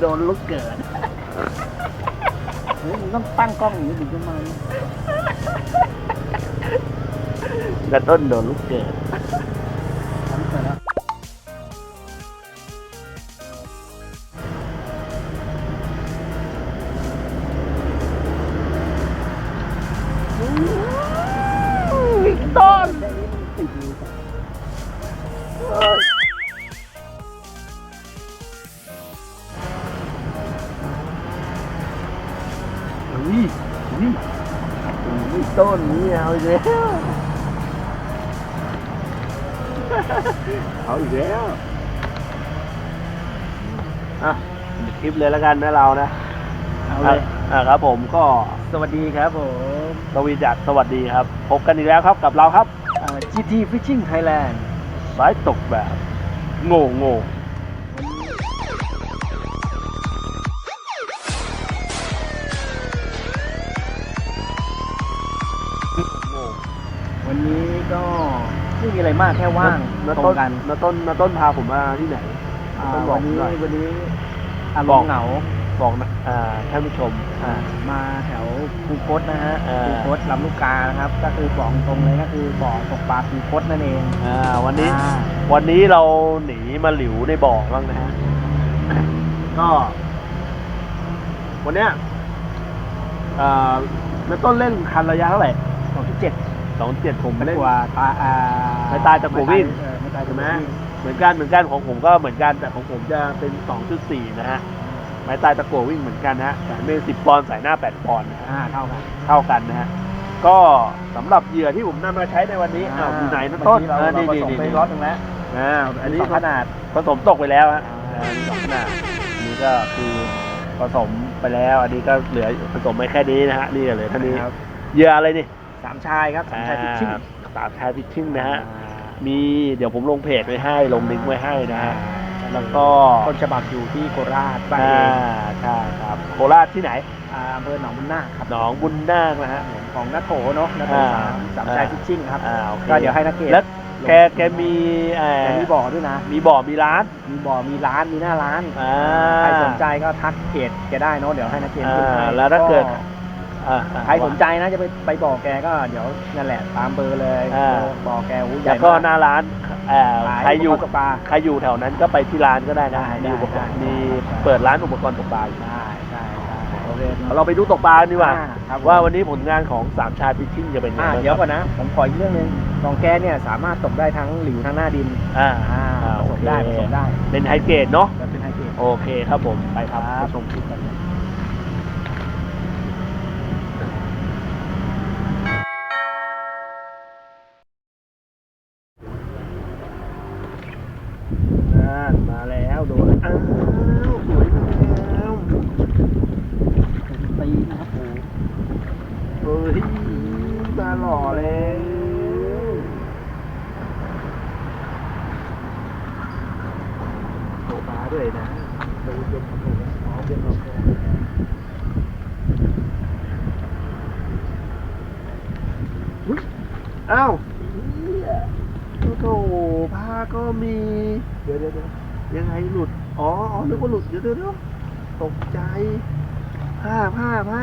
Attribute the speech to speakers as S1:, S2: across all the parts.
S1: โดนลูกเกิดเฮ้ยมึงต้องตั้งกล้องอย่างนี้ถึงจะมาแล้วต้นโดนลูกเกิด อาอีกแล้วเอาอีกแล้วอะปิดคลิปเลยแล้วกันนะเรานะ
S2: เอาเลย
S1: อะอะครับผมก็
S2: สวัสดีครับผม
S1: ตวีจักรสวัสดีครับ พบกันอีกแล้วครับกับเราครับ
S2: อ่า GT Fishing Thailand
S1: สายตกแบบ โง่โง่โง่
S2: อะไรมากแค่ว่าง
S1: น้า
S2: ตร
S1: ต้
S2: ง
S1: น
S2: กัน
S1: น้าต้นน้าต้นพาผมมาที่ไหน
S2: อ่า
S1: ต้องบอ
S2: วั
S1: ก
S2: นนี้
S1: หน่อย
S2: วันนี้อาร
S1: บอ
S2: ม
S1: ก
S2: ณ์เหงา
S1: บอกนะอ่าท่านผู้ชม
S2: อ่ามาแถวคูคตนะฮะ
S1: อ่า
S2: คูคตลำลูกกานะครับ ก็คือบอกตรงเลยก็คือบ่อตกปลาคูคตนั่นเอง
S1: อ่าวันนี้
S2: อ่า
S1: วันนี้เราหนีมาหลิวในบ่อบ้างนะฮะ ก็ วันเนี้ยอ่าน้าต้นเล่นคันระยะเท่าไหร่
S2: สองที่เจ็ด
S1: สองเจ็ดผม
S2: ไม่
S1: เล่น
S2: กว่าตาอ่า
S1: ไม่ตายจากหัววิ่ง
S2: เออไม่ตายจาก
S1: ใช่ไหม
S2: หัววิ่ง
S1: เหมือนกันเหมือนกันของผมก็เหมือนกันแต่ของผมจะเป็นสองจุดสี่นะฮะไม้ตายตะกัววิ่งเหมือนกันนะฮะแต่เป็นสิบปอนด์สายหน้าแปดปอนด์นะฮะ
S2: อ่าเท่ากัน
S1: เท่ากันนะฮะ ก็สำหรับเหยื่อที่ผมนำมาใช้ในวันนี้อ้าวอยู่ไหนนะต้น
S2: เรา
S1: อ่า
S2: เราผสมไป
S1: นี่
S2: ล็อตหนึงแล้ว
S1: อ่าอันนี้
S2: สองขนาด
S1: ผสมตกไปแล้วฮะ
S2: อ่า
S1: อ่ามีสองขนาดอันนี้ก็คือผสมไปแล้ว อันนี้ก็เหลือผสมไปแค่นี้นะฮะ นี่ก็เหลือเท่านี้
S2: ครับ
S1: เหยื่ออะไรนี่
S2: สามชายครับสามชายฟิชชิ่ง
S1: อ่าสามชายฟิชชิ่งนะฮะมีเดี๋ยวผมลงเพจไว้ให้ลงลิงก์ไว้ให้นะฮะแล้วก็
S2: ต้นฉบับอยู่ที่โคราชบ้าน
S1: อ่า
S2: เอง
S1: ใช่ครับโคราชที่ไหน
S2: อ่าอำเภอหนองบุญนาคครับ
S1: หนองบุญนาคนะฮะ
S2: ของนัทโถเนาะนัทโถ
S1: อ่า
S2: สามสามชายฟิชชิ่งครับ
S1: อ่าโอเค
S2: ก็เดี๋ยวให้นักเกต
S1: แล้วแกแกมีเอ่อ
S2: แกมีบ่อด้วยนะ
S1: มีบ่อมีร้าน
S2: มีบ่อมีร้านมีหน้าร้าน
S1: อ่า
S2: ใครสนใจก็ทักเพจแกได้เนาะเดี๋ยวให้นักเกตขึ้นให้
S1: อ่าแล้วถ้าเกิด อ่า
S2: ใครสนใจนะจะไปไปบ่อแกก็เดี๋ยวนั่นแหละตามเบอร์เลย
S1: อ่า
S2: บ่อแกหูให
S1: แล้
S2: ญ่
S1: วก็
S2: มาก
S1: หน้าร้านเอ่อ
S2: ขาย
S1: ใครอยู่
S2: อุปกรณ์ตกปลา
S1: ใครอยู่แถวนั้นก็ไปที่ร้านก็ได้นะ
S2: ได้
S1: มีอุปกรณ์
S2: ได้
S1: มี
S2: ได้
S1: เปิดร้านอุปกรณ์ตกปลาอยู่
S2: ใช่ใช่ใช่โอเค
S1: เดี๋ยวเราไปดูตกปลากันดีกว่า
S2: อ่ครับผม
S1: ว่าวันนี้ผลงานของสามชายพิชชิ่งจะเป็นยัง
S2: อ่า
S1: ไง
S2: เดี๋ยว
S1: ค
S2: ก่
S1: รั
S2: อบนนะ ผมขออีกเรื่องหนึงของแกเนี่ยสามารถตกได้ทั้งหลิวทั้งหน้าดิน
S1: อ่า
S2: อ่า
S1: อ่า
S2: ผ
S1: โอ
S2: สม
S1: เค
S2: ได้ผสมได้
S1: เป็นไฮเกรดเนาะ
S2: จะเป็นไฮเกรด
S1: โอเคครับผม ไปครับ
S2: ครับ
S1: ไปชมคลิปกัน เลยนั่นมาแล้วโดนอ้าวสวยงาม
S2: ตีนะครับผม
S1: เฮ้ยมาหล่อแล้วโตปลาด้วยนะดูจนถูกอ๋อเป็นโอเคอุ๊ยอ้าวเหี้ยโอ้โหผ้า ก็มีเดี๋ยวเดี๋ยวเดี๋ยวยังไงหลุด อ๋ออ๋อนึกว่าหลุด เดี๋ยวเดี๋ยวเดี๋ยวตกใจ ผ้าผ้าผ้า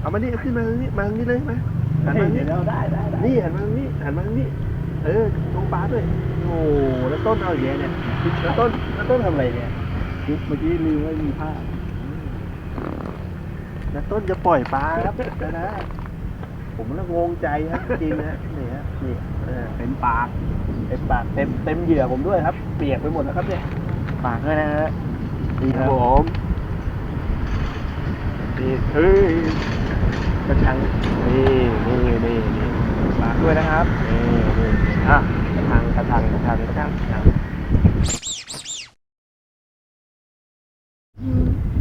S1: เอามานี่เอาขึ้นมาทางนี้มาทางนี้เลยไหมหันมาทางนี้
S2: เดี๋ยวได้ได้ได้
S1: นี่หันมาทางนี้หันมาทางนี้ เออตรงปลาด้วยโอ้โหแล้วต้นเอาอย่างเงี้ยเนี่ยแล้วต้นแล้วต้นทำอะไรเนี่ย
S2: เมื่อกี้ลืมว่ามีผ้า
S1: แล้วต้นจะปล่อยปลาครับนะนะผมละงงใจครับจริงนะนี่ฮะนี่เออ
S2: เป็นปาก
S1: เต็มปากเต็มเต็มเหยื่อผมด้วยครับ เปียกไปหมดแล้วครับเนี่ย
S2: ปากด้วยนะฮะ
S1: นี่ครับผมนี่เฮ้ย
S2: กระชัง
S1: นี่นี่นี่นี่
S2: ปากด้วยนะครับ
S1: นี่นี่อะกระทังกระทังกระทังกระทังกระทัง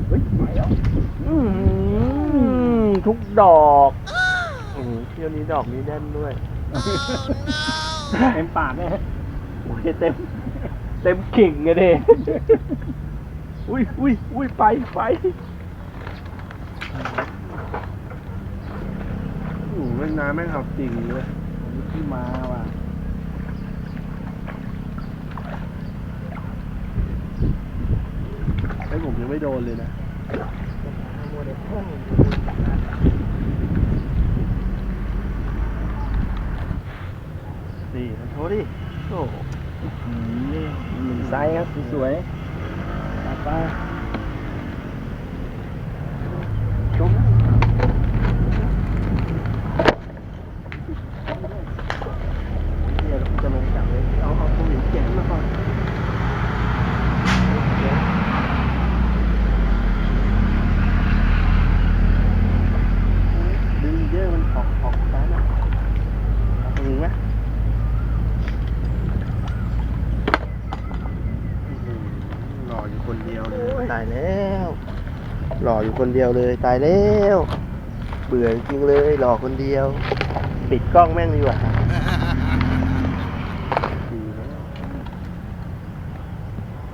S1: เฮ้ยไปแล้วอื้อหือทุกดอกอือเที่ยวนี้ดอกนี้แน่นด้วย
S2: เป็นปากเนี่ย
S1: โอ้ยเต็ม เต็มกิ่งเลยเด้อุ้ยอุ้ยอุ้ยไปไปโอยู่เล่นน้ำแม่งเอาจริงเลย
S2: มีที่มาว่ะ
S1: ไอ้ผมยังไม่โดนเลยนะ
S2: โมเดู
S1: ดิโอ้โห
S2: นี่หนึ่งไซส์ครับสวยๆไป
S1: ชมเดี๋ยวจะลงจับเลย เอาเอาตัวหญิงเจ๋งมาก่อนดึงเยอะมันออกออกซ้ายนะเอาตัวหญิงไหมอื้อหือหล่ออยู่คนเดียวเลย ตายแล้วหล่ออยู่คนเดียวเลยตายแล้วเบื่อจริงๆเลยหล่อคนเดียว ปิดกล้องแม่งดีกว่าดีแล้ว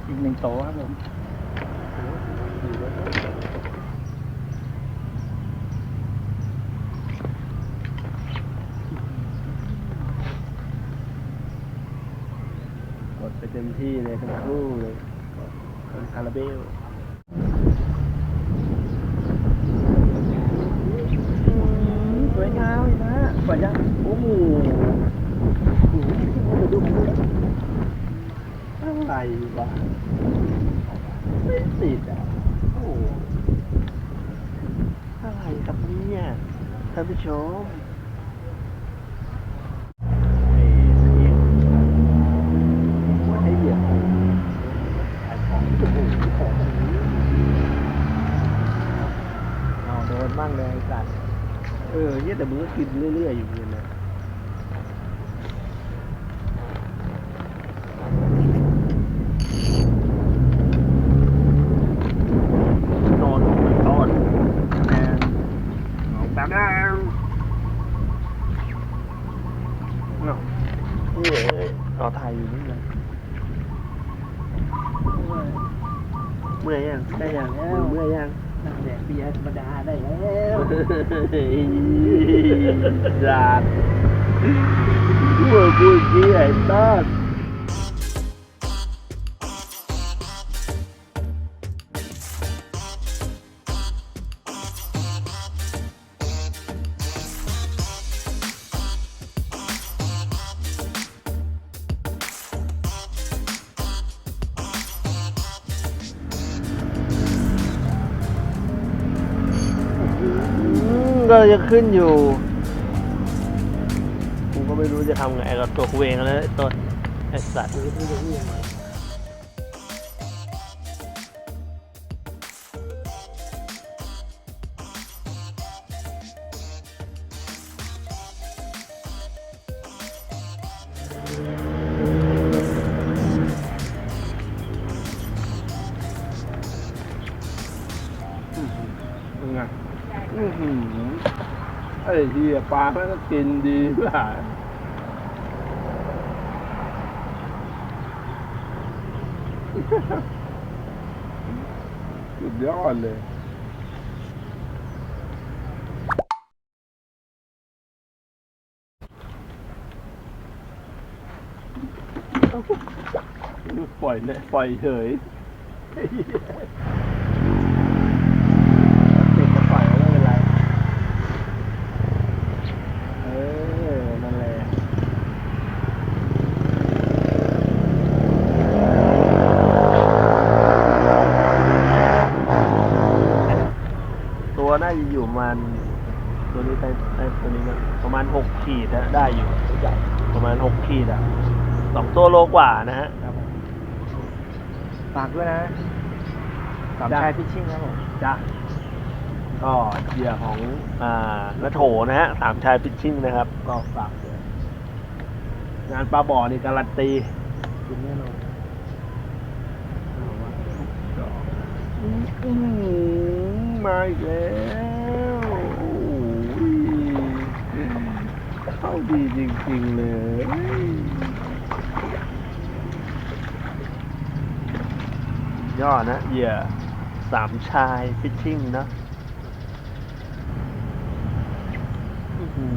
S2: อีกหนึ่งโตครับผม
S1: ดีแล้วกดไปเต็มที่เลยทั้งคู่เลยคนคาราเบล
S2: สวยงามอี กนะสวยยัง
S1: โอ้โหอะไรวะไม่ติดอะโอ้อะไรครับเนี่ยท่านผู้ชมนี่เสียงหัวให้เหยียบขายของโอ้โหของ
S2: เอาโดนบ้างเลยไอ้สัตว์
S1: เออเนี่ยแต่มึงก็กินเรื่อยๆอยู่เนี่ยนะนอนนอนแอนเอาแบบนั้นเนาะนี่เลยเอาถ่ายอยู่นี่เลยเมื่อยยัง
S2: ได้อย่างแล้ว
S1: เมื่อยยัง
S2: นั่งแดกเบียร์ธรรมดาได้แล้ว
S1: จัดเมื่อกูกี้ไอ้ต้น ก็จะขึ้นอยู่ กูก็ไม่รู้จะทำไงกับตัวกูเองแล้วไอ้ต้นไอ้สัตว์ ไอ้เหี้ยปลาแม่งก็กินดีป่ะสุดยอดเลยปล่อยเลยปล่อยเฉย
S2: ติดก็ปล่อยไว้ไม่เป็นไร เออ นั่นแหละ
S1: ตัวน่าจะอยู่ประ มาณ ตัวนี้ได้ได้ตัวนี้มันประมาณหกขีดนะได้อยู่ประมาณหกขีดอะสองตัวโลกว่านะฮะ
S2: ครับผมฝากด้วยนะสาม
S1: จ้ะ
S2: ชายพิชชิ่งครับผม
S1: จ้ะก็เหยื่อของอ่านาโถนะฮะสามชายพิชชิ่งนะครับ ก็ฝากด้วยงานปลาบ่อนี่การันตี
S2: กินแน่นอน
S1: อื้อหือมาอีกแล้วโอ้ย เข้าดีจริงๆเลยยอดนะเหยื่อสามชายฟิชชิ่งเนอะอื้อหื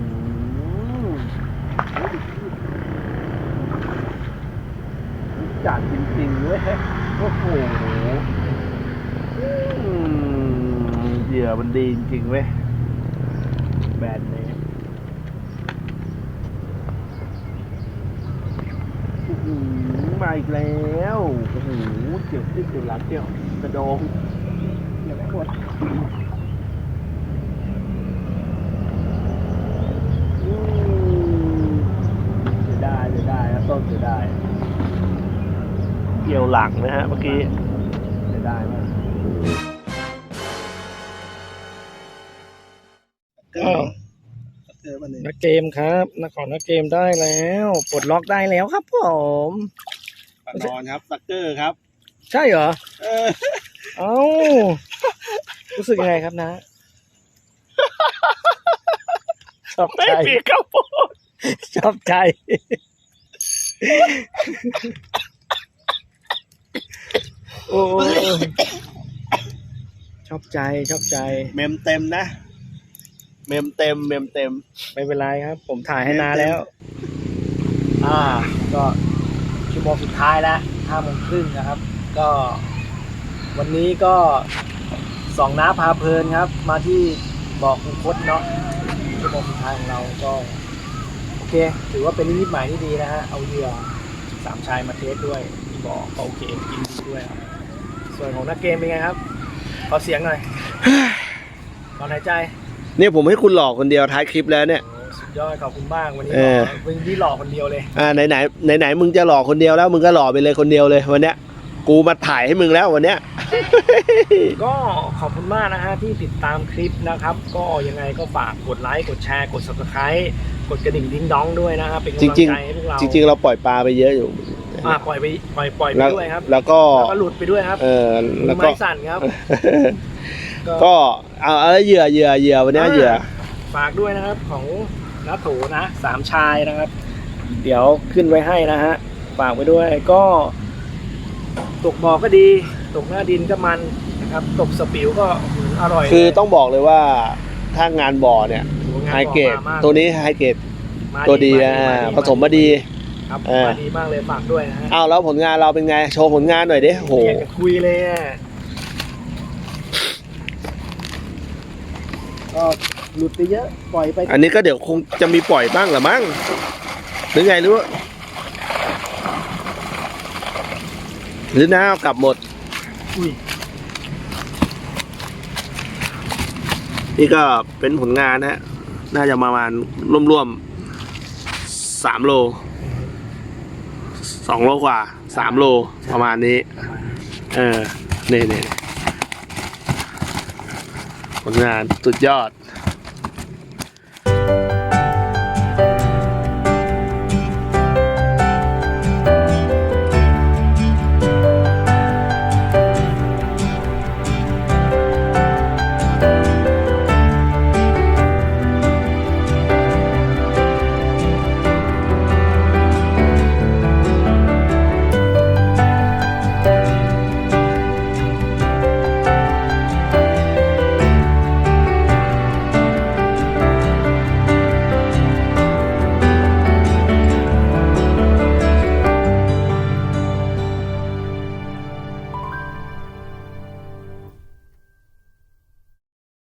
S1: อจัดจริงๆเว้ยโอ้โหเหยื่อมันดีจริงๆเว้ยแบรนด์เนมอื้อหือ มาอีกแล้วโอ้โหเกี่ยวที่เกี่ยวหลังเกี่ยวกระโดง
S2: เดี๋ยวไม่กด
S1: อืมเสียดายเสียดายครับต้นเสียดายเกี่ยวหลังนะฮะเมื่อกี้เสียดายมาก
S2: อ้าว
S1: เจอมันเลย
S2: นักเกมครับนักขอนักเกมได้แล้วปลดล็อกได้แล้วครับผม
S1: นอนครับซักเกอร์ครับ
S2: ใช่เหรอ
S1: เออ
S2: เอ้า รู้สึกยังไงครับนะ ชอบใจ
S1: มีข้าวโพด
S2: ชอบใจ โอ้ยชอบใจชอบใจ
S1: เมมเต็มนะ เมมเต็มเมมเต็ม
S2: ไม่เป็นไรครับ ผมถ่ายให้นาแล้ว อ่า ก็ ชั่วโมงสุดท้ายแล้วห้าโมงครึ่งนะครับ ก็ วันนี้ก็สองน้าพาเพลินครับ มาที่บ่อคุงคดเนาะชั่วโมงสุดท้ายของเราก็โอเค ถือว่าเป็นนิมิตหมายที่ดีนะฮะเอาเหยื่อสามชายมาเทสด้วยบอก็โอเคกินดีด้วยครับส่วนของนักเกมเป็นไงครับขอเสียงหน่อยขอหายใจ
S1: เนี่ยผมให้คุณหลอกคนเดียวท้ายคลิปแล้วเนี่ย
S2: โอ้ ยอดขอบคุณมากวันนี้
S1: เออ
S2: หล่อวันนี้หล่อคนเดียวเลย
S1: อ่าไหนไหนไหนไหนๆมึงจะหลอกคนเดียวแล้วมึงก็หลอกไปเลยคนเดียวเลยวันเนี้ยกูมาถ่ายให้มึงแล้ววันเนี้ย
S2: ก็ขอบคุณมากนะฮะที่ติดตามคลิปนะครับ ก็ยังไงก็ฝากกดไลค์กดแชร์กด subscribe กดกระดิ่งดิ้งดองด้วยนะครับเป็นกำ
S1: จ
S2: ลัง
S1: ริง
S2: ใจให้พวกเรา
S1: ๆจริงๆ เราปล่อยปลาไปเยอะอยู่
S2: อ่าปล่อยไปปล่อยปล่อยไป
S1: แล้ว
S2: ด้วยครับ
S1: แล้วก็
S2: แล้วก็หลุดไปด้วยครับ
S1: เออ
S2: มื
S1: แล้
S2: อ
S1: วก็
S2: ไม้สั่นครับ
S1: ก็เอาเอาเหยื่อเหยื่อเหยื่อวันเนี้ยเหยื่อ
S2: ฝากด้วยนะครับของ นัทโถนะสามชายนะครับ เดี๋ยวขึ้นไว้ให้นะฮะฝากไว้ด้วยก็ตกบ่อก็ดี ตกหน้าดินก็มันนะครับ ตกสปิวก็อื้ออร่อย
S1: คือ
S2: เลย
S1: ต้องบอกเลยว่าถ้างานบ่อเนี่ย
S2: โอ้โงาน
S1: ไฮ
S2: บ่อ
S1: เกรด
S2: มามาก
S1: ตัวนี้ไฮเกรด
S2: มา
S1: ตัวดี
S2: มา
S1: อ่า
S2: มา
S1: ผสมมาดี
S2: ครับ
S1: เออ
S2: มาดีมากเลยฝากด้วยนะฮะ
S1: อ้าวแล้วผลงานเราเป็นไงโชว์ผลงานหน่อยดิโห
S2: อยากจะคุยเลยอะก็ หลุดไปเยอะ ปล่อยไป
S1: อันนี้ก็เดี๋ยวคงจะมีปล่อยบ้างแหละมั้งหรือไงหรือว่าหรือน้าเอากลับหมด
S2: อุ้ย
S1: นี่ก็เป็นผลงานนะฮะน่าจะประมาณร่วมๆสามโลสองโลกว่าสามโลประมาณนี้ เออ นี่นี่ผลงานสุดยอด